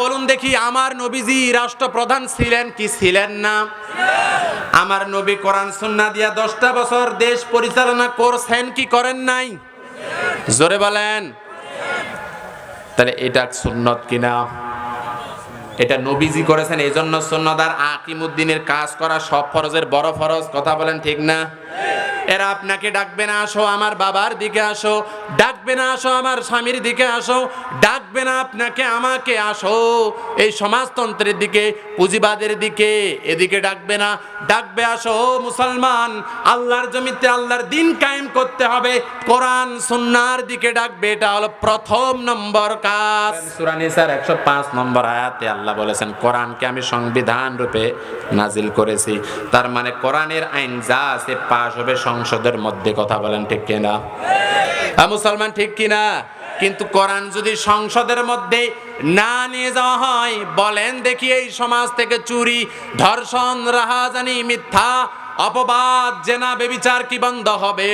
বলুন দেখি, আমার নবীজি রাষ্ট্রপ্রধান ছিলেন কি ছিলেন না? আমার নবী কোরআন সুন্না দিয়া দশটা বছর দেশ পরিচালনা করছেন কি করেন নাই? জোরে বলেন। তাহলে এটা সুন্নত কিনা? এটা নবীজি করেছেন এই জন্য সুন্নত। আর আকিমুদ্দিনের কাজ করা সব ফরজের বড় ফরজ, কথা বলেন ঠিক না? এরা আপনাকে ডাকবে না, আসো আমার বাবার দিকে আসো, ডাকবে না, আসো আমার স্বামীর দিকে আসো, ডাকবে না আপনাকে, আমাকে আসো। এই সমাজতন্ত্রের দিকে, পুঁজিবাদের দিকে এদিকে ডাকবে না, ডাকবে আসো মুসলমান, আল্লাহর জমিতে আল্লাহর দিন কায়েম করতে হবে, কোরআন সুন্নার দিকে ডাকবে, এটা হলো প্রথম নম্বর কাজ। সূরা নিসার 105 নম্বর আয়াতে আল্লাহ বলেছেন, কোরআনকে আমি সংবিধান রূপে নাজিল করেছি। তার মানে কোরআনের আইন যা আছে, পাশ হবে সংসদের মধ্যে কথা বলেন ঠিক কিনা? মুসলমান ঠিক কিনা? কিন্তু কোরআন যদি সংসদের মধ্যে না নিয়ে যাওয়া হয়, বলেন দেখি এই সমাজ থেকে চুরি, ধর্ষণ, রাহাজানি, মিথ্যা, অপবাদ, জেনা, বেবিচার কি বন্ধ হবে?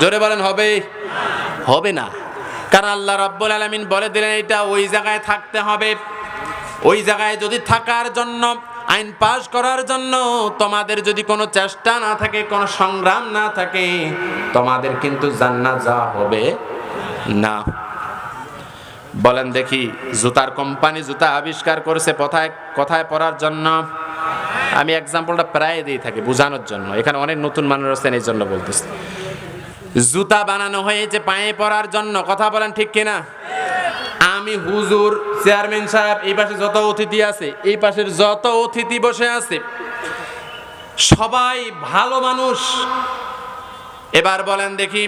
জোরে বলেন, হবে? হবে না। কারণ আল্লাহ রব্বুল আলমিন বলে দিলেন, এটা ওই জায়গায় থাকতে হবে। ওই জায়গায় যদি থাকার জন্য আইন পাশ করার জন্য তোমাদের যদি কোনো চেষ্টা না থাকে, কোনো সংগ্রাম না থাকে, তোমাদের কিন্তু জান্নাত যাওয়া হবে না। বলেন দেখি, জুতার কোম্পানি জুতা আবিষ্কার করেছে কথায় কথায় পড়ার জন্য? আমি এক্সাম্পলটা প্রায় দিয়ে থাকি বোঝানোর জন্য। এখানে অনেক নতুন মানুষ আছেন এই জন্য বলতেছি। জুতা বানানো হয়েছে পায়ে পরার জন্য, কথা বলেন ঠিক কিনা? আমি হুজুর, চেয়ারম্যান সাহেব, এই পাশে যত অতিথি আছে, এই পাশের যত অতিথি বসে আছে, সবাই ভালো মানুষ। এবার বলেন দেখি,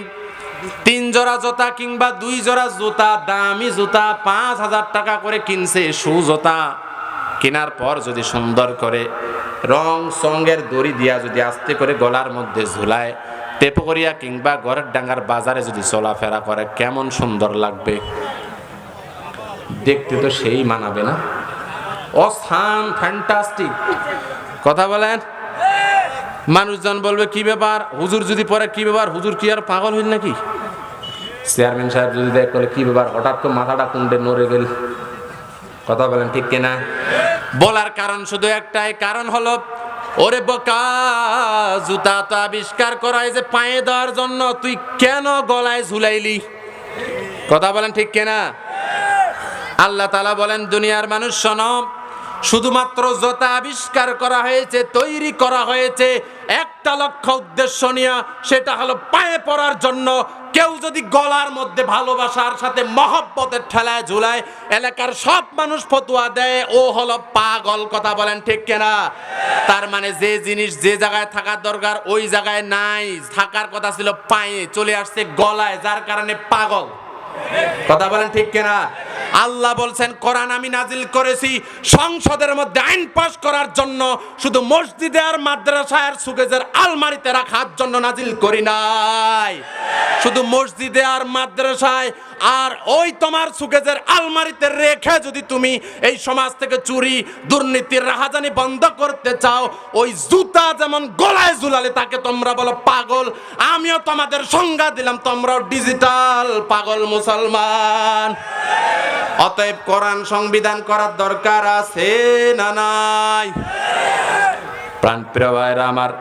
তিন জোড়া জোতা কিংবা দুই জোড়া জুতা, দামি জুতা পাঁচ হাজার টাকা করে কিনছে শু জোতা। কেনার পর যদি সুন্দর করে রং সঙ্গের দড়ি দিয়া যদি আস্তে করে গলার মধ্যে ঝুলায়, টেপকরিয়া কিংবা ঘরের ডাঙ্গার বাজারে যদি চলাফেরা করে, কেমন সুন্দর লাগবে। দেখতে তো সেই মানাবে না। অসান ফ্যান্টাস্টিক কথা বলেন? মানুষজন বলবে, কি ব্যাপার? হুজুর যদি পরে কি ব্যাপার? হুজুর কি আর পাগল হইল নাকি? চেয়ারম্যান সাহেব যদি দেখ বলে কি ব্যাপার? হঠাৎ করে মাথাটা কুন্ডে নড়ে গেল। কথা বলেন, ঠিক কিনা? বলার কারণ শুধু একটাই। কারণ হলো, ওরে বোকা, জুতা তো আবিষ্কার করা যে পায়ে দেওয়ার জন্য, তুই কেন গলায় ঝুলাইলি? কথা বলেন, ঠিক কিনা? আল্লাহ তালা বলেন, দুনিয়ার মানুষ, শোনো, শুধুমাত্র জোতা আবিষ্কার করা হয়েছে, তৈরি করা হয়েছে, একটা লক্ষ্য উদ্দেশ্য নিয়ে, সেটা হলো পায়ে পড়ার জন্য। কেউ যদি গলার মধ্যে ভালোবাসার সাথে মহব্বতের ঠেলায় ঝুলায়, এলাকার সব মানুষ ফতুয়া দেয়, ও হলো পাগল কথা বলেন ঠিক কেনা? তার মানে যে জিনিস যে জায়গায় থাকার দরকার, ওই জায়গায় নাই। থাকার কথা ছিল পায়ে, চলে আসছে গলায়, যার কারণে পাগল। কথা বলেন ঠিক কিনা? আল্লাহ বলছেন, কোরআন আমি নাজিল করেছি সংসদের মধ্যে আইন পাস করার জন্য। শুধু মসজিদে আর মাদ্রাসায় আর সুকেজের আলমারিতে রাখার জন্য নাজিল করি নাই। শুধু মসজিদে আর মাদ্রাসায় আর ওই তোমার সুকেজের আলমারিতে রেখে যদি তুমি এই সমাজ থেকে চুরি, দুর্নীতির রাহাজানি বন্ধ করতে চাও, ওই জুতা যেমন গলায় ঝুলালে তাকে তোমরা বলো, পাগল, আমিও তোমাদের সংজ্ঞা দিলাম, তোমরাও ডিজিটাল পাগল মুসলমান। অতএব কোরআন সংবিধান করার দরকার আছে না নাই? প্রাণ প্রিয় ভাইরা আমার,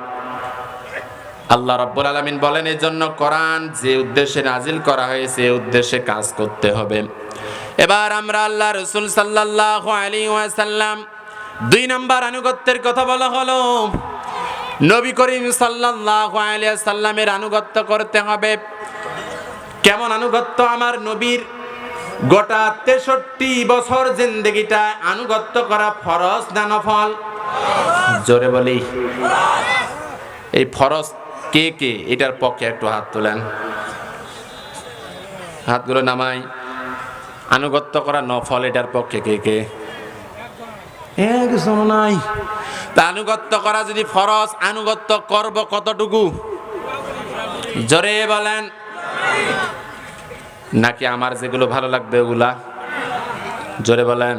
আল্লাহ রব্বুল আলমিন বলেন এই জন্য কোরআন যে উদ্দেশ্যে নাজিল করা হয়েছে উদ্দেশ্যে কাজ করতে হবে। এবার আমরা আল্লাহ রসুল সাল্লাহ আলী ওয়াসাল্লাম দুই নম্বর আনুগত্যের কথা বলা হলো। নবী করিম সাল্লাহ আলিয়া সাল্লামের আনুগত্য করতে হবে। কেমন আনুগত্য? আমার নবীর গোটা তেষট্টি বছর জিন্দগিটা আনুগত্য করা ফরজ না নফল? জোরে বলি। এই ফরজ কে কে? এটার পক্ষে একটু হাত তোলেন। হাতগুলো নামাই। আনুগত্য করা নফল, এটার পক্ষে কে কে? নাই। তা আনুগত্য করা যদি ফরজ, আনুগত্য করব কতটুকু? জোরে বলেন। নাকি আমার যেগুলো ভালো লাগবে ওগুলা? জোরে বলেন।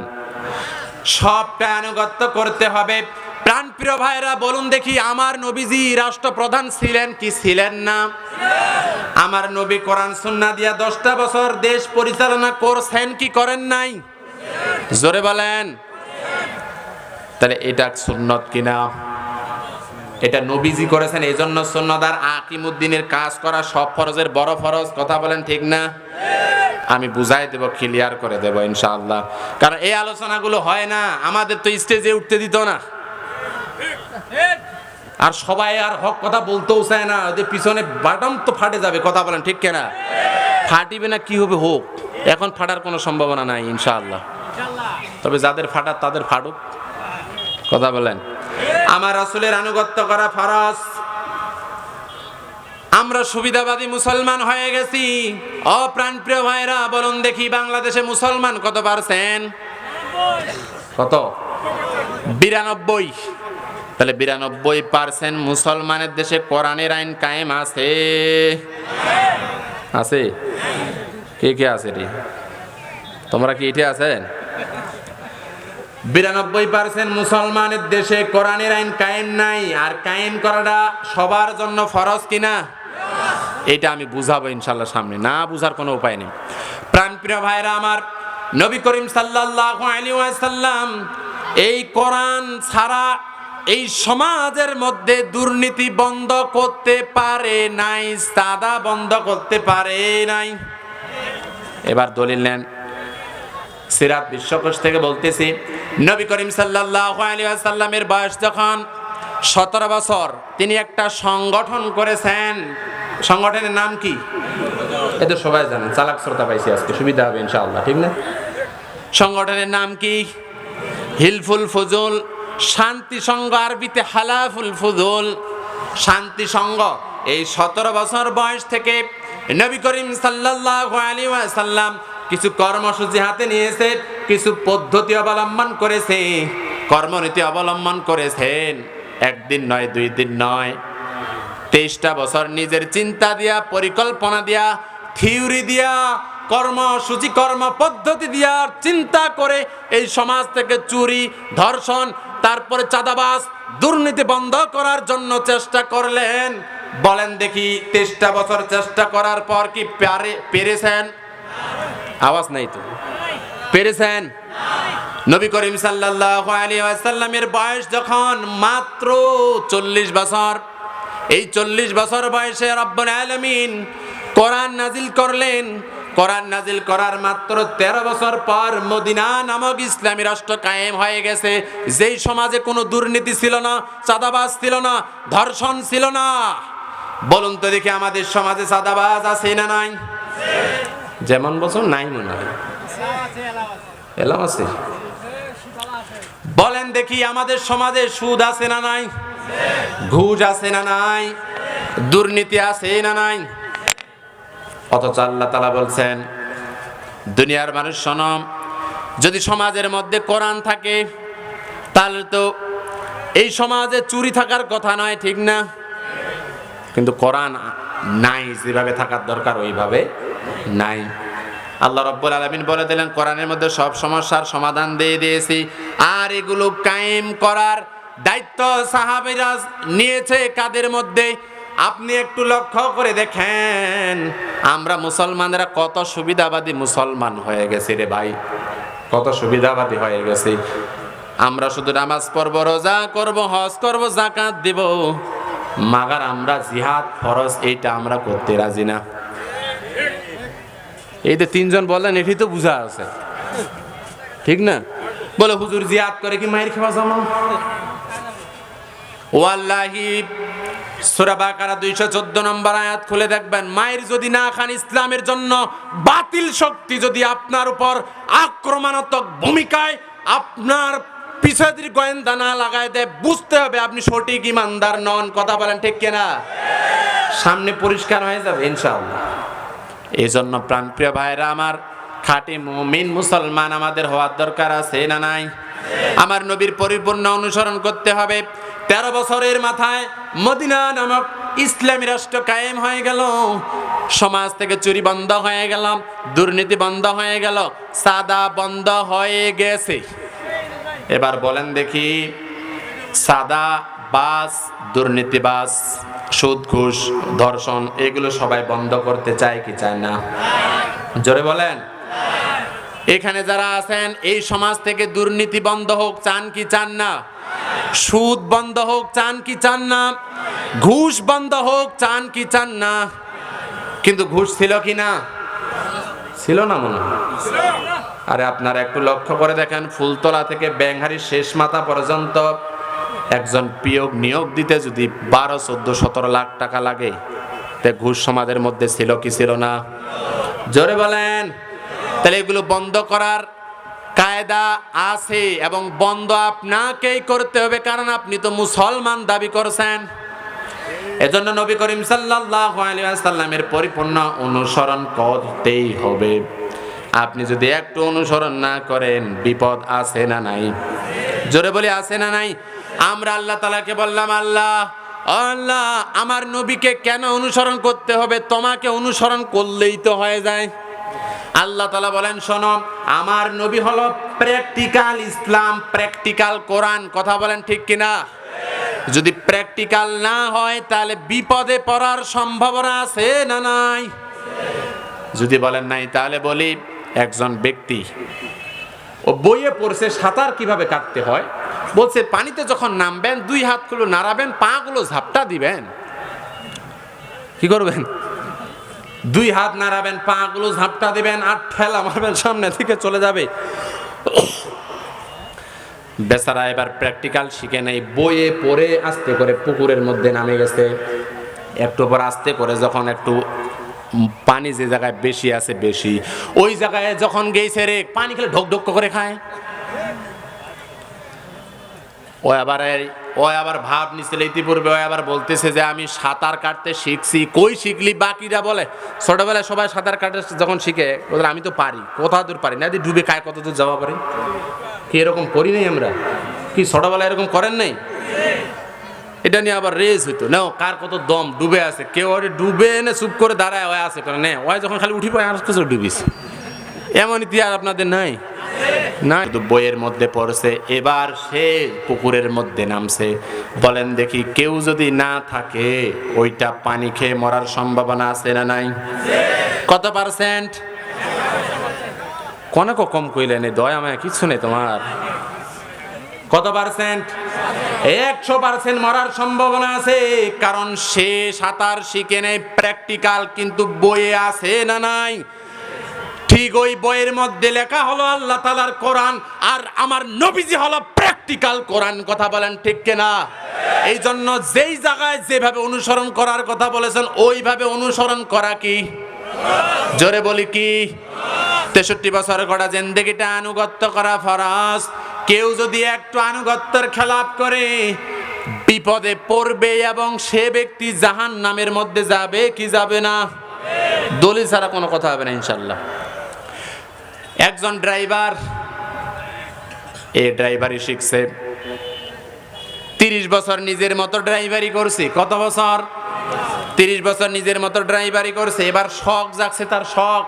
সবটা আনুগত্য করতে হবে। প্রাণপ্রিয় ভাইরা বলুন দেখি আমার নবীজি রাষ্ট্রপ্রধান ছিলেন কি ছিলেন না? আমার নবী কোরআন সুন্না দিয়া দশটা বছর দেশ পরিচালনা করছেন কি করেন নাই? জোরে বলেন। তাহলে এটা সুন্নত কিনা? এটা নবীজি করেছেন এই জন্য সুন্নত আর আকিমুদ্দিনের কাজ করা সব ফরজের বড় ফরজ। কথা বলেন ঠিক না? আমি বুঝাই দেব ক্লিয়ার করে দেব ইনশাআল্লাহ। কারণ এই আলোচনাগুলো হয় না, আমাদের তো স্টেজে উঠতে দিত না। আর সবাই আর হক কথা বলতেও চায় না, ওদের পিছনে বাটম তো ফাটে যাবে, কথা বলেন ঠিক কেনা? ফাটিবে না, কি হবে হোক, এখন ফাটার কোনো সম্ভাবনা নাই ইনশাআল্লাহ। তবে যাদের ফাটার, তাদের ফাটুক। কথা বলেন। আমার রাসূলের আনুগত্য করা ফরজ। আমরা সুবিধাবাদী মুসলমান হয়ে গেছি। অপ্রাণপ্রিয় ভাইরা বলুন দেখি বাংলাদেশে মুসলমান কত পারছেন কত? বিরানব্বই। তাহলে বিরানব্বই পার্সেন্ট মুসলমানের দেশে কোরআনের আইন কায়েম আছে। আছে? কে কে আছে রে? তোমরা কি এটি আছেন? বিরানব্বই পার্সেন্ট মুসলমানের দেশে কোরআনের আইন কায়েম নাই, আর কায়েম করাটা সবার জন্য ফরজ কিনা? এটা আমি বুঝাবো ইনশাল্লাহ সামনে, না বুঝার কোনো উপায় নেই। প্রাণপ্রিয় ভাইরা আমার, নবী করিম সাল্লাল্লাহু আলাইহি ওয়াসাল্লাম এই কোরআন ছাড়া এই সমাজের মধ্যে দুর্নীতি বন্ধ করতে পারে নাই, সাদা বন্ধ করতে পারে নাই। এবার দলিল নেন। সিরাত বিশ্বকোষ থেকে বলতেছি, নবী করিম সাল্লাল্লাহু আলাইহি ওয়াসাল্লামের বয়স যখন সতেরো বছর, তিনি একটা সংগঠন করেছেন। সংগঠনের নাম কি? এতো সবাই জানেন চালাক শ্রোতা পাইছি আজকে, সুবিধা হবে ইনশাআল্লাহ, ঠিক না? সংগঠনের নাম কি? হিলফুল ফুজুল, শান্তি সংঘ আরবিতে হালাফুল ফুজুল, শান্তি সংঘ এই সতেরো বছর বয়স থেকে নবী করিম সাল্লাল্লাহু আলাইহি ওয়াসাল্লাম কিছু কর্মসূচি হাতে নিয়েছে, কিছু পদ্ধতি অবলম্বন করেছে। কর্মনীতি অবলম্বন করেছেন, একদিন নয়, দুই দিন নয়। তেইশটা বছর নিজের চিন্তা দিয়া, পরিকল্পনা দিয়া, থিওরি দিয়া, কর্মসূচি কর্ম পদ্ধতি দিয়া চিন্তা করে এই সমাজ থেকে চুরি, ধর্ষণ, তারপরে চাঁদাবাস দুর্নীতি বন্ধ করার জন্য চেষ্টা করলেন। বলেন দেখি, তেইশটা বছর চেষ্টা করার পর কি পারে, পেরেছেন? আওয়াজ নাই তো? পেরেছেন? নবী করিম সাল্লাল্লাহু আলাইহি ওয়াসাল্লামের বয়স যখন মাত্র চল্লিশ বছর, এই চল্লিশ বছর বয়সে রব্বুল আলামিন কোরআন নাজিল করলেন। কোরআন নাজিল করার মাত্র তেরো বছর পর মদিনা নামক ইসলামী রাষ্ট্র কায়েম হয়ে গেছে। যেই সমাজে কোনো দুর্নীতি ছিল না, চাঁদাবাজ ছিল না, ধর্ষণ ছিল না। বলুন তো দেখি আমাদের সমাজে চাঁদাবাজ আছে না নাই? যেমন বছর নাই মনে হয়। এলাম আছে। বলেন দেখি আমাদের সমাজে সুদ আছে না নাই? ঘুষ আছে না নাই? দুর্নীতি আছে না নাই? অথচ আল্লাহ তালা বলছেন, দুনিয়ার মানুষ সনম যদি সমাজের মধ্যে কোরআন থাকে, তাহলে তো এই সমাজে চুরি থাকার কথা নয়, ঠিক না? কিন্তু কোরআন নাই, যেভাবে থাকার দরকার, ওইভাবে নাই। আল্লাহ রব্বুল আলমিন বলে দিলেন, কোরআনের মধ্যে সব সমস্যার সমাধান দিয়ে দিয়েছি। আর এগুলো কায়েম করার দায়িত্ব সাহাবিরা নিয়েছে কাদের মধ্যে? আপনি একটু লক্ষ্য করে দেখেন, আমরা মুসলমানরা কত সুবিধাবাদী মুসলমান হয়ে গেছি রে ভাই। কত সুবিধাবাদী হয়ে গেছি। আমরা শুধু নামাজ পড়ব, রোজা করব, হজ করব জাকাত দিব, মাগার আমরা জিহাদ, ফরজ, এইটা আমরা করতে রাজি না। এই যে তিনজন বললেন, এটি তো বুঝা আছে। ঠিক না? বলে, হুজুর জিয়াদ করে কি মায়ের খাওয়া জামা? ওয়াল্লাহি, সূরা বাকারা 214 নম্বর আয়াত খুলে দেখবেন, মায়ের যদি না খান ইসলামের জন্য বাতিল শক্তি যদি আপনার উপর আক্রমণাত্মক ভূমিকায় আপনার পিছাদির গোয়েন্দা না লাগায় দেয়, বুঝতে হবে আপনি সঠিক ইমানদার নন। কথা বলেন ঠিক কিনা? সামনে পরিষ্কার হয়ে যাবে, ইনশাআল্লাহ। এই জন্য প্রাণপ্রিয় ভাইরা আমার খাঁটি মুমিন মুসলমান আমাদের হওয়ার দরকার আছে না নাই? আমার নবীর পরিপূর্ণ অনুসরণ করতে হবে। তেরো বছরের মাথায় মদিনা নামক ইসলামী রাষ্ট্র কায়েম হয়ে গেল। সমাজ থেকে চুরি বন্ধ হয়ে গেল, দুর্নীতি বন্ধ হয়ে গেল, সাদা বন্ধ হয়ে গেছে। এবার বলেন দেখি, সাদা বাস, দুর্নীতিবাস সুদ ঘুষ ধর্ষণ, এগুলো সবাই বন্ধ করতে চায় কি চায় না? জোরে বলেন। এখানে যারা আছেন, এই সমাজ থেকে দুর্নীতি বন্ধ হোক, চান কি চান না? সুদ বন্ধ হোক, চান কি চান না? ঘুষ বন্ধ হোক, চান কি চান না? কিন্তু ঘুষ ছিল কি না? ছিল না মনে হয়। আরে আপনারা একটু লক্ষ্য করে দেখেন, ফুলতলা থেকে ব্যাংহারির শেষ মাথা পর্যন্ত একজন পিয়োগ নিয়োগ দিতে যদি বারো, চোদ্দ, সতেরো লাখ টাকা লাগে, তে ঘুষ সমাজের মধ্যে ছিল কি ছিল না? জোরে বলেন। তাহলে এগুলো বন্ধ করার কায়দা আছে এবং বন্ধ আপনাকেই করতে হবে, কারণ আপনি তো মুসলমান দাবি করছেন। এজন্য নবী করিম সাল্লাল্লাহু পরিপূর্ণ অনুসরণ করতেই হবে। আপনি যদি একটু অনুসরণ না করেন, বিপদ আছে না নাই? জোরে বলি, আছে না নাই? আমরা আল্লাহ তালাকে বললাম, আল্লাহ আল্লাহ, আমার নবীকে কেন অনুসরণ করতে হবে? তোমাকে অনুসরণ করলেই তো হয়ে যায়। আল্লাহ তালা বলেন, শোনো, আমার নবী হলো প্র্যাকটিক্যাল ইসলাম প্র্যাকটিক্যাল কোরআন। কথা বলেন ঠিক কিনা? যদি প্র্যাকটিক্যাল না হয়, তাহলে বিপদে পড়ার সম্ভাবনা আছে না নাই? যদি বলেন নাই, তাহলে বলি, একজন ব্যক্তি ও বইয়ে পড়ছে সাঁতার কীভাবে কাটতে হয়? বলছে, পানিতে যখন নামবেন, দুই হাতগুলো নাড়াবেন, পাগুলো ঝাপটা দিবেন। কি করবেন? দুই হাত নাড়াবেন, পাগুলো ঝাপটা দিবেন আর ঠেলা মারবেন, সামনে থেকে চলে যাবে। বেচারা এবার প্র্যাকটিক্যাল শিখে নেই, বইয়ে পড়ে আস্তে করে পুকুরের মধ্যে নামে গেছে। একটু পর আস্তে করে যখন একটু পানি যে জায়গায় বেশি আছে, বেশি। ওই জায়গায় যখন গেছে রে, পানি খেলে ঢোক ঢোক করে খায়। ও আবার ও আবার ভাব নিছিল ইতিপূর্বে, ও আবার বলতেছে যে আমি সাঁতার কাটতে শিখছি। কই শিখলি? বাকিরা বলে, ছোটবেলায় সবাই সাঁতার কাটতে যখন শিখে আমি তো পারি কোথা দূর পারি না। যদি ডুবে খায়, কত দূর যাওয়া পারি? কি এরকম করি নাই আমরা? কি ছোটবেলায় এরকম করেন নাই? এটা নিয়ে আবার রেস হইতো। না কার কত দম, ডুবে আছে। কেউ ওরে ডুবে এনে চুপ করে দাঁড়ায়, ওই আছে করে নে যখন খালি উঠি পায় আর কিছু এমন ইতিহাস আপনাদের নাই? না বইয়ের মধ্যে পড়ছে, এবার সে পুকুরের মধ্যে নামছে। বলেন দেখি, কেউ যদি না থাকে, ওইটা পানি খেয়ে মরার সম্ভাবনা আছে না নাই? কত পার্সেন্ট? কনক কম কইলেন দয়া মায়া, কিছু নেই তোমার। কত পার্সেন্ট? একশো পার্সেন্ট মরার সম্ভাবনা আছে, কারণ সে সাঁতার শিখে নেই প্র্যাকটিক্যাল কিন্তু বইয়ে আছে না নাই? ঠিক ওই বইয়ের মধ্যে লেখা হলো আল্লাহ তালার কোরআন, আর আমার নবীজি হলো প্র্যাকটিক্যাল কোরআন, কথা বলেন ঠিক কিনা? এই জন্য যেই জায়গায় যেভাবে অনুসরণ করার কথা বলেছেন, ওইভাবে অনুসরণ করা কি? জোরে বলি কি? তেষট্টি বছর করা জেন্দেগিটা আনুগত্য করা ফরাজ। কেউ যদি একটু আনুগত্যের খেলাপ করে, বিপদে পড়বে এবং সে ব্যক্তি জাহান নামের মধ্যে যাবে, কি যাবে না? দলিল ছাড়া কোনো কথা হবে না ইনশাল্লাহ একজন ড্রাইভার, এ ড্রাইভারই শিখছে। তিরিশ বছর নিজের মতো ড্রাইভারি করছে। কত বছর? তিরিশ বছর নিজের মতো ড্রাইভারি করছে। এবার শখ জাগছে তার শখ।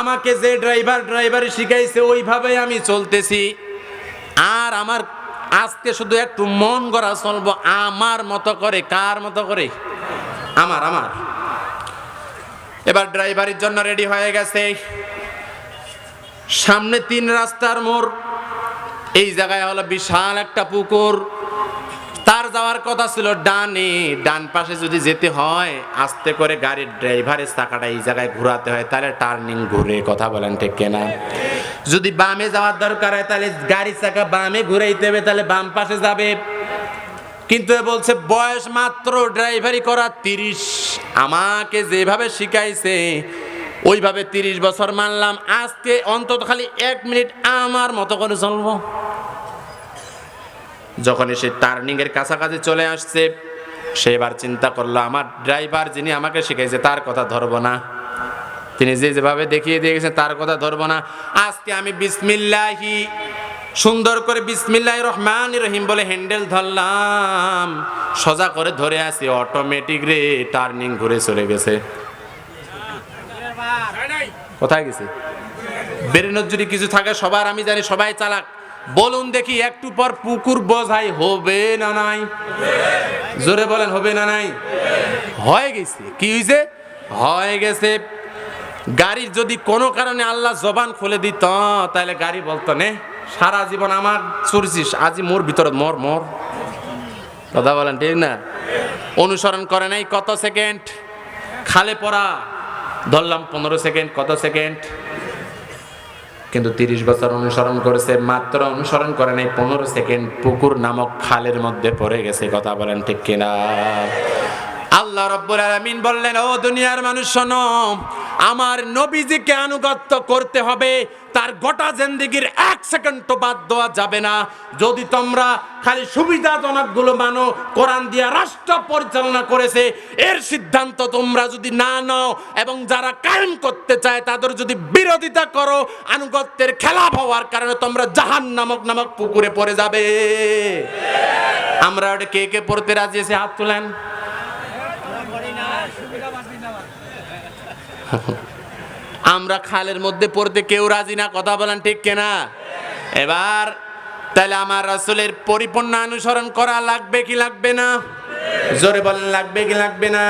আমাকে যে ড্রাইভার ড্রাইভারি শিখাইছে ওইভাবে আমি চলতেছি। আর আমার আজকে শুধু একটু মন গড়া চলবো আমার মতো করে, কার মতো করে? আমার আমার। এবার ড্রাইভারের জন্য রেডি হয়ে গেছে। সামনে তিন রাস্তার মোড়। এই জায়গায় হলো বিশাল একটা পুকুর। তার যাওয়ার কথা ছিল ডানে। ডান পাশে যদি যেতে হয়, আস্তে করে গাড়ির ড্রাইভারের চাকাটা এই জায়গায় ঘোরাতে হয়। তাহলে টার্নিং ঘুরে কথা বলেন ঠিক কেনা? যদি বামে যাওয়ার দরকার হয়, তাহলে গাড়ির চাকা বামে ঘুরাইতে হবে, তাহলে বাম পাশে যাবে। কিন্তু এ বলছে, বয়স মাত্র ড্রাইভারি করা তিরিশ। আমাকে যেভাবে শিখাইছে, ওইভাবে তিরিশ বছর মানলাম। আজকে অন্তত খালি এক মিনিট আমার মতো করে চলবো। যখন সে টার্নিং এর কাছাকাছি চলে আসছে, সে এবার চিন্তা করল, আমার ড্রাইভার যিনি আমাকে শিখাইছে, তার কথা ধরবো না। তিনি যে যেভাবে দেখিয়ে দিয়ে গেছেন, তার কথা ধরবো না। আজকে আমি বিসমিল্লাহি, সুন্দর করে বিসমিল্লাহ রহমান রহিম বলে হ্যান্ডেল ধরলাম। সোজা করে ধরে আসি, অটোমেটিক রে, টার্নিং ঘুরে চলে গেছে। কোথায় গেছে? বেরেনোর যদি কিছু থাকে, সবার আমি জানি, সবাই চালাক। বলুন দেখি, একটু পর পুকুর বোঝাই হবে না নাই? জোরে বলেন, হবে না নাই? হয়ে গেছে। কি হয়েছে হয়ে গেছে। গাড়ির যদি কোনো কারণে আল্লাহ জবান খুলে দিত তাহলে গাড়ি বলতো, নে, সারা জীবন আমার চুরছিস, আজি মোর ভিতরে মর মর। কথা বলেন ঠিক না? অনুসরণ করে নাই কত সেকেন্ড? খালে পড়া, ধরলাম পনেরো সেকেন্ড, কত সেকেন্ড? কিন্তু তিরিশ বছর অনুসরণ করেছে, মাত্র অনুসরণ করে নাই পনেরো সেকেন্ড, পুকুর নামক খালের মধ্যে পড়ে গেছে, কথা বলেন ঠিক কিনা? আল্লাহ রব্বুল আলামিন বললেন, ও দুনিয়ার মানুষ, শোনো, আমার নবীজিকে আনুগত্য করতে হবে। তার গোটা জিন্দিগির এক সেকেন্ড তো বাদ দেওয়া যাবে না। যদি তোমরা খালি সুবিধাজনকগুলো মানো, কোরআন দিয়া রাষ্ট্র পরিচালনা করেছে, এর সিদ্ধান্ত তোমরা যদি না নাও এবং যারা কায়েম করতে চায়, তাদের যদি বিরোধিতা করো, আনুগত্যের খেলাপ হওয়ার কারণে তোমরা জাহান নামক নামক পুকুরে পড়ে যাবে। আমরা ওটা কে কে পড়তে রাজি আছে? হাত তুলেন। আমরা খালের মধ্যে পড়তে কেউ রাজি না, কথা বলেন ঠিক কেনা? এবার, তাহলে আমার রাসূলের পরিপূর্ণ অনুসরণ করা লাগবে কি লাগবে না? জোরে বলেন, লাগবে কি লাগবে না?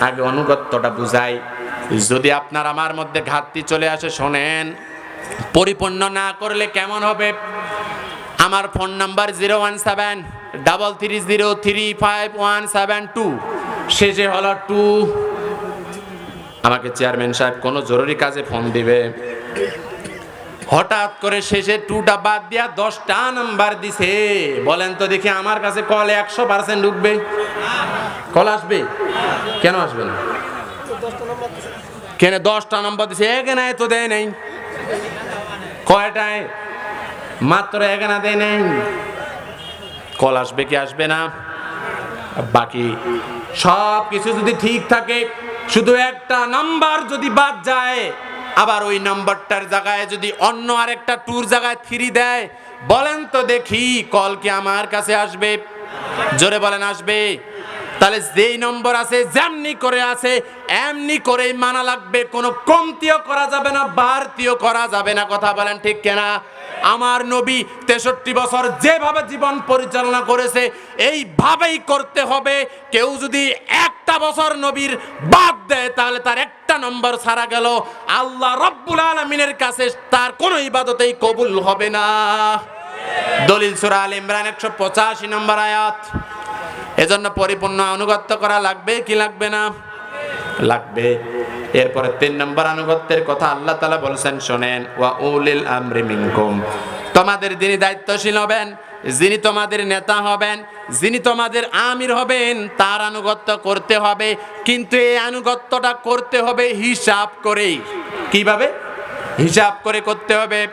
আগে অনুগত্যটা বুঝাই। যদি আপনার আমার মধ্যে ঘাটতি চলে আসে, শোনেন, পরিপূর্ণ না করলে কেমন হবে? আমার phone number zero one seven double three zero three five one seven two. শেষে হলো টু। চেয়ারম্যান সাহেব কোনো জরুরি কাজে ফোন দিবে। হঠাৎ করে শেষে টুটা বাদ দিয়া দশটা নাম্বার দিছে। বলেন তো দেখি আমার কাছে কল একশো পার্সেন্ট ঢুকবে। কল আসবে? কেন আসবে না? কেন দশটা নম্বর দিছে? এখানে তো দেয় নাই। কয়টায়? মাত্র এখানে দেয় নাই। কল আসবে কি আসবে না? বাকি সব কিছু যদি ঠিক থাকে শুধু একটা নাম্বার যদি বাদ যায়, আবার ওই নাম্বারটার জায়গায় যদি অন্য আরেকটা ট্যুর জায়গায় থ্রি দেয়, বলেন তো দেখি কল কি আমার কাছে আসবে? জোরে বলেন, আসবে? তাহলে যেই নম্বর আছে, যেমনি করে আছে, এমনি করেই মানা লাগবে। কোনো কমতিও করা যাবে না, বাড়তিও করা যাবে না। কথা বলেন ঠিক কেনা? আমার নবী তেষট্টি বছর যেভাবে জীবন পরিচালনা করেছে, এইভাবেই করতে হবে। কেউ যদি একটা বছর নবীর বাদ দেয়, তাহলে তার একটা নম্বর ছাড়া গেল। আল্লাহ রব্বুল আলমিনের কাছে তার কোনো ইবাদতেই কবুল হবে না। দলিল সুরা আল ইমরান একশো পঁচাশি নম্বর আয়াত। এজন্য পরিপূর্ণ আনুগত্য করা লাগবে, কি লাগবে না? লাগবে। এরপরে তিন নম্বর আনুগত্যের কথা আল্লাহ তালা বলছেন, শোনেন, ওয়া উলিল আমরি মিনকুম। তোমাদের যিনি দায়িত্বশীল হবেন, যিনি তোমাদের নেতা হবেন, যিনি তোমাদের আমির হবেন, তার আনুগত্য করতে হবে। কিন্তু এই আনুগত্যটা করতে হবে হিসাব করেই। কীভাবে? হিসাব করে করতে হবে।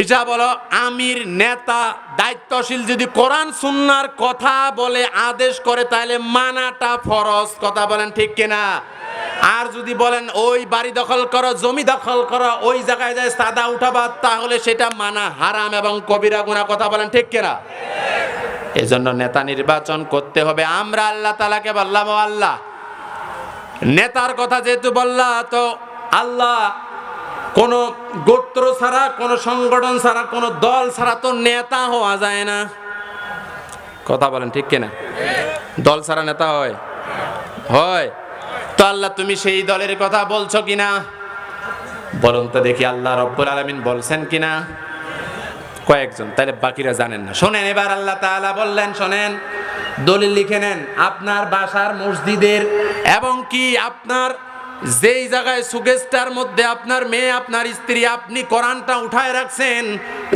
এটা বলো, আমির, নেতা, দায়িত্বশীল যদি কোরআন, সুন্নার কথা বলে আদেশ করে, তাহলে মানাটা ফরজ, কথা বলেন ঠিক কিনা? আর যদি বলেন, ওই বাড়ি দখল করো, জমি দখল করো, ওই জায়গায় যায় সাদা উঠাবা তাহলে সেটা মানা হারাম এবং কবিরা গুণা কথা বলেন ঠিক কিনা? এজন্য নেতা নির্বাচন করতে হবে। আমরা আল্লাহ তালাকে বললাম আল্লাহ, নেতার কথা যেহেতু বললা, তো আল্লাহ কোন গোত্র ছাড়া, কোন সংগঠন ছাড়া, কোন দল ছাড়া তো নেতা হওয়া যায় না। কথা বলেন, ঠিক কিনা? দল ছাড়া নেতা হয়? হয়। তো আল্লাহ, তুমি সেই দলের কথা বলছো কিনা? বলুন তো দেখি, আল্লাহ রব্বুল আলমিন বলছেন কিনা? কয়েকজন, তাহলে বাকিরা জানেন না। শোনেন, এবার আল্লাহ তাআলা বললেন, শোনেন, দলিল লিখে নেন, আপনার বাসার মসজিদের এবং কি আপনার যেই জায়গায় সুগেস্টার মধ্যে আপনার মেয়ে, আপনার স্ত্রী, আপনি কোরআনটা উঠায় রাখছেন,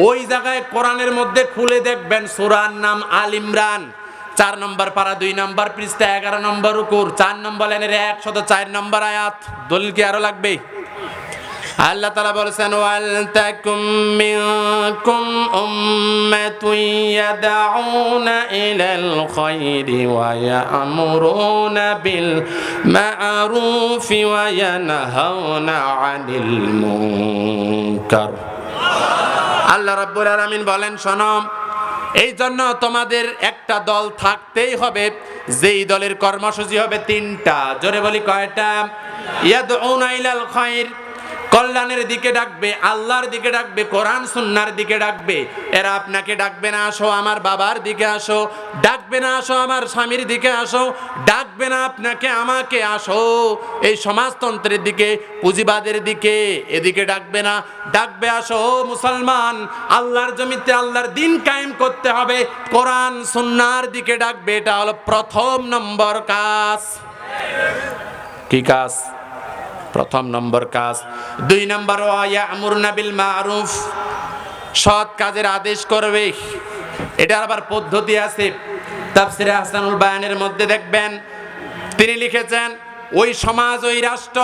ওই জায়গায় কোরআনের মধ্যে খুলে দেখবেন সুরার নাম আল ইমরান। চার নম্বর পারা, দুই নম্বর পৃষ্ঠা, এগারো নম্বর উকুর চার নম্বর লাইনের একশত চার নম্বর আয়াত। দলিল কি আরও লাগবে আল্লাহ তালা বলেছেন ওয়াল তাকুম মিনকুম উম্মাতুন ইয়াদউনা ইলাল খায়রি ওয়া ইয়ামুরুনা বিল মা'রুফি ওয়া ইয়ানহাউনা আনিল মুনকার। আল্লাহ রাব্বুল আলামিন বলেন, শোনো এই জন্য তোমাদের একটা দল থাকতেই হবে, যেই দলের কর্মসূচি হবে তিনটা। জোরে বলি কয়টা? ইয়াদউনা ইলাল খায়র কল্যাণের দিকে ডাকবে, আল্লাহর দিকে ডাকবে, কোরআন সুন্নার দিকে ডাকবে। এরা আপনাকে ডাকবে না, আসো আমার বাবার দিকে আসো, ডাকবে না, আসো আমার স্বামীর দিকে আসো, ডাকবে না আপনাকে, আমাকে আসো। এই সমাজতন্ত্রের দিকে, পুঁজিবাদের দিকে, এদিকে ডাকবে না, ডাকবে আসো মুসলমান, আল্লাহর জমিতে আল্লাহর দিন কায়েম করতে হবে, কোরআন সুন্নার দিকে ডাকবে, এটা হলো প্রথম নম্বর কাজ। কি কাজ? প্রথম নম্বর কাজ। দুই নম্বর, ওয়া আমুর নাবিল মারুফ। সৎ কাজের আদেশ করবে। এটার আবার পদ্ধতি আছে। তাফসিরে হাসানুল বায়ানের মধ্যে দেখবেন, তিনি লিখেছেন, ওই সমাজ, ওই রাষ্ট্র,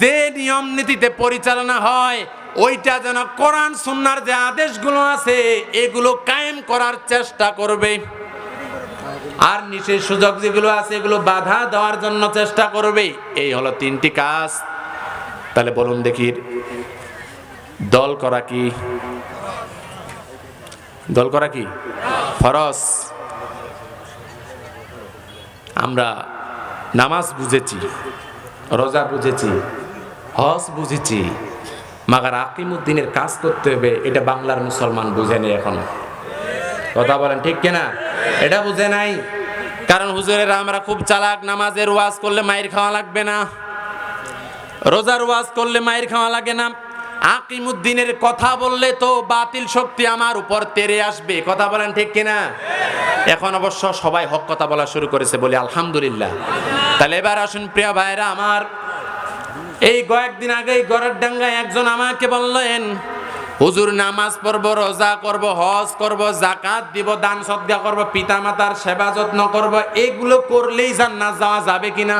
যে নিয়ম নীতিতে পরিচালনা হয়, ওইটা যেন কোরআন, সুন্নার যে আদেশগুলো আছে, এগুলো কায়েম করার চেষ্টা করবে। আর নিষেধ সুযোগ যেগুলো আছে, এগুলো বাধা দেওয়ার জন্য চেষ্টা করবে। এই হলো তিনটি কাজ। তাহলে বলুন দেখি, দল করা কি? দল করা কি? ফরস আমরা নামাজ বুঝেছি, রোজা বুঝেছি, হজ বুঝেছি, মাগার আকিমুদ্দিনের কাজ করতে হবে, এটা বাংলার মুসলমান বুঝেনি এখনও। কথা বলেন ঠিক কিনা? এটা বুঝে নাই। কারণ হুজুরেরা আমরা খুব চালাক, নামাজের ওয়াজ করলে মায়ের খাওয়া লাগবে না। রোজার ওয়াজ করলে মায়ের খাওয়া লাগে না। আকিমুদ্দিনের কথা বললে তো বাতিল শক্তি আমার উপর তেরে আসবে। কথা বলেন ঠিক কিনা? এখন অবশ্য সবাই হক কথা বলা শুরু করেছে বলি আলহামদুলিল্লাহ। তাহলে এবার আসুন প্রিয় ভাইরা আমার। এই কয়েকদিন আগেই গড়ের ডাঙ্গায় একজন আমাকে বললেন হুজুর নামাজ পড়ব, রোজা করব, হজ করব জাকাত দিব, দান সদ্গা করব পিতা মাতার সেবা যত্ন করব, এগুলো করলেই জান্নাত যাওয়া যাবে কিনা?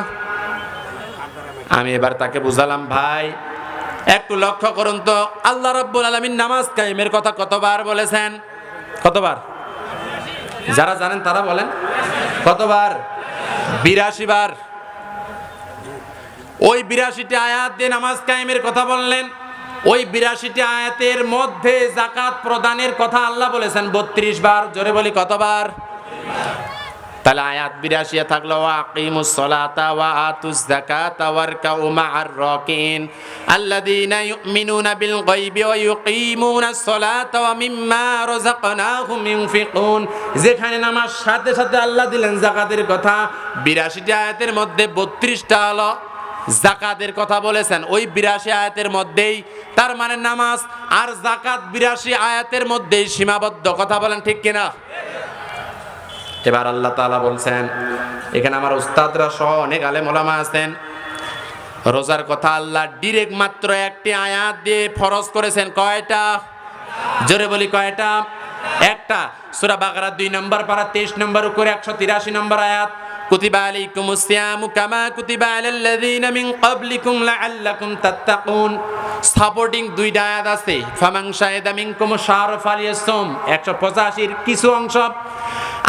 আমি এবার তাকে বুঝালাম, ভাই, একটু লক্ষ্য করুন তো, আল্লাহ রাব্বুল আলামিন নামাজ কায়েমের কথা কতবার বলেছেন? কতবার? যারা জানেন তারা বলেন। কতবার? বিরাশি বার ওই বিরাশিটি আয়াত দিয়ে নামাজ কায়েমের কথা বললেন। ওই বিরাশিটি আয়াতের মধ্যে জাকাত প্রদানের কথা আল্লাহ বলেছেন, বত্রিশ বার, জোরে বলি কতবার? তাহলে আয়াত বিরাশিয়া থাকল আকিমুস সালাতা ওয়া আতুজ যাকাতা ওয়ারকাউ মা'আর রাকিন, আল্লাযীনা ইউমিনুনা বিল গায়বি ওয়া ইউকিমুনাস সালাতা ওয়া মিম্মা রাযাকনাহুম ইউনফিকুন যেখানে নামাজ সাথে সাথে আল্লাহ দিলেন যাকাতের কথা। 82টি আয়াতের মধ্যে 32টা হলো জাকাতের কথা বলেছেন। ওই বিরাশি আয়াতের মধ্যেই, তার মানে নামাজ আর জাকাত বিরাশি আয়াতের মধ্যেই সীমাবদ্ধ। কথা বলেন ঠিক কিনা? এবার আল্লাহ তাআলা বলছেন, এখানে আমার উস্তাদরা সহ অনেক আলেম ওলামা আছেন। রোজার কথা আল্লাহ ডিরেক্ট মাত্র একটি আয়াত দিয়ে ফরজ করেছেন। কয়টা? জোরে বলি কয়টা? একটা। সূরা বাকারা দুই নম্বর পারা তেইশ নম্বর উপরে একশো তিরাশি নম্বর আয়াত। কুতিবা আলাইকুমুস সিয়ামু কামা কুতিবা আলাল্লাযীনা মিন ক্বাবলিকুম লাআল্লাকুম তাত্তাকুন সাপোর্টিং দুইটা আয়াত আছে। ফামান শাহিদা মিনকুম শাহর ফালিয়াসুম 185 এর কিছু অংশ।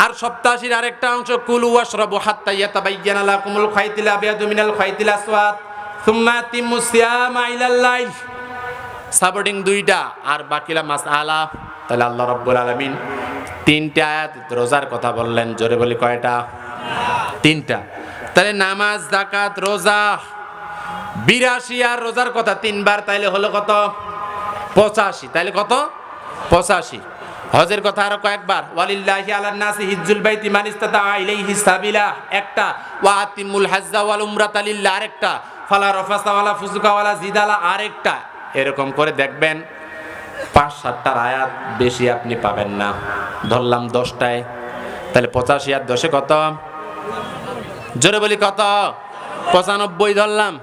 আর সপ্তাশির আরেকটা অংশ, কুলু ওয়াশরাবু হাত্তা ইয়াতাবায়্যানা লাকুমুল খাইতিল আবিয়াদু মিনাল খাইতিল আসওয়াদ। সুম্মা আতিম্মু সিয়ামা ইলাল লাইল। সাপোর্টিং দুইটা। আর বাকিলা মাস আলা তাহলে আল্লাহ রব্বুল আলমিন তিনটা আয়াত রোজার কথা বললেন। জোরে বলি কয়টা? তিনটা। তাহলে নামাজ জাকাত রোজা, বিরাশি আর রোজার কথা তিনবার, তাইলে হলো কত? পঁচাশি। তাইলে কত? পঁচাশি। হজের কথা আরও কয়েকবার। ওয়ালিল্লাহি আলান নাসি হিজ্জুল বাইতি মান ইস্তাতা ইলাইহি সাবিলা। একটা। ওয়া আতিমুল হাজ্জা ওয়াল উমরাতা লিল্লাহ। আরেকটা। ফালা রফাসা ওয়ালা জিদালা। আরেকটা। এরকম করে দেখবেন পাঁচ, সাতটার আয়াত বেশি আপনি পাবেন না। ধরলাম দশটায়। তাহলে পঁচাশি আর দশে কত? জোরে বলি কত পঁচানব্বই ধরলাম।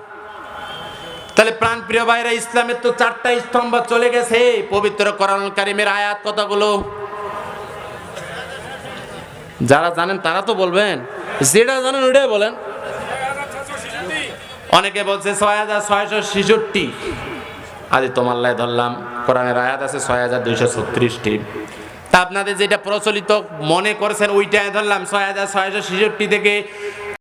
তাহলে প্রাণ প্রিয় ভাইরা, ইসলামের তো চারটা স্তম্ভ চলে গেছে। পবিত্র করণ কারিমের আয়াত কতগুলো? যারা জানেন তারা তো বলবেন। যেটা জানেন ওটাই বলেন। অনেকে বলছে ছয় হাজার ছয়শো ছেষট্টি। আজ তোমার লাই ধরলাম। কোরআনের আয়াত আছে ছয় হাজার দুইশো ছত্রিশটি। আপনাদের যেটা প্রচলিত মনে করছেন ওইটা ধরলাম ছয় হাজার ছয়শো ছেষট্টি থেকে